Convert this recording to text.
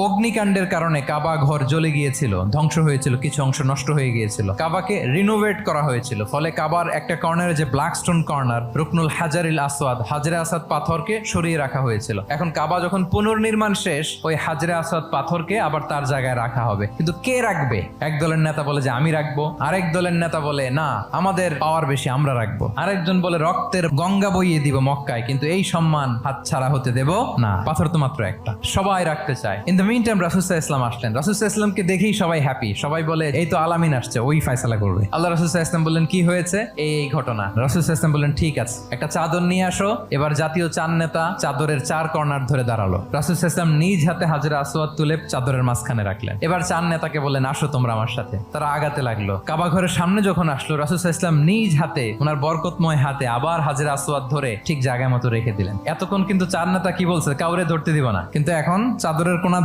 অগ্নিকাণ্ডের কারণে কাবা ঘর জ্বলে গিয়েছিল, ধ্বংস হয়েছিল, কিছু অংশ নষ্ট হয়ে গিয়েছিল। কাবাকে রিনোভেট করা হয়েছিল, ফলে কাবার একটা কর্নারে যে ব্ল্যাক স্টোন কর্নার রুকনুল হাজারিল আসওয়াদ, হাজরে আসাদ পাথরকে সরিয়ে রাখা হয়েছিল। এখন কাবা যখন পুনর্নির্মাণ শেষ, ওই হাজরে আসাদ পাথরকে আবার তার জায়গায় রাখা হবে। কিন্তু কে রাখবে? এক দলের নেতা বলে যে, আমি রাখব। আরেক দলের নেতা বলে, না, আমাদের পাওয়ার বেশি, আমরা রাখব। আরেকজন বলে, রক্তের গঙ্গা বইয়ে দিব মক্কায়, কিন্তু এই সম্মান হাত ছাড়া হতে দেব না। পাথর তো মাত্র একটা। সবাই রাখতে চায়। ইন দ্য মিন টাইম রাসুসাহ ইসলাম আসলেন। রাসুসাহ ইসলামকে দেখেই সবাই হ্যাপি সবাই বলে, এই তো আলামিন আসছে, ওই ফায়সালা করবে। আল্লাহ রাসুসাহ ইসলাম বললেন, কি হয়েছে? এই ঘটনা। রাসুসাহ ইসলাম বললেন, ঠিক আছে, একটা চাদর নিয়ে আসো। এবার জাতীয় চান নেতা চাদরের চার কর্নার ধরে দাঁড়াল। রাসুসাহ ইসলাম নিজ হাতে হাজরা আসওয়াদ তুলে চাদরের মাঝখানে রাখলেন। এবার চান নেতাকে বললেন, আসো তোমরা আমার সাথে। তারা আগাতে লাগল। কাবা ঘরের সামনে যখন আসলো রাসুসাহ ইসলাম নিজ হাতে, ওনার বরকতময় হাতে আবার হাজরা আসওয়াদ ধরে ঠিক জায়গায় মতো রেখে দিলেন। এতক্ষণ কিন্তু চার নেতা কি বলছে? কাউরে ধরতে দিব না। কিন্তু এখন চাদরের কোনা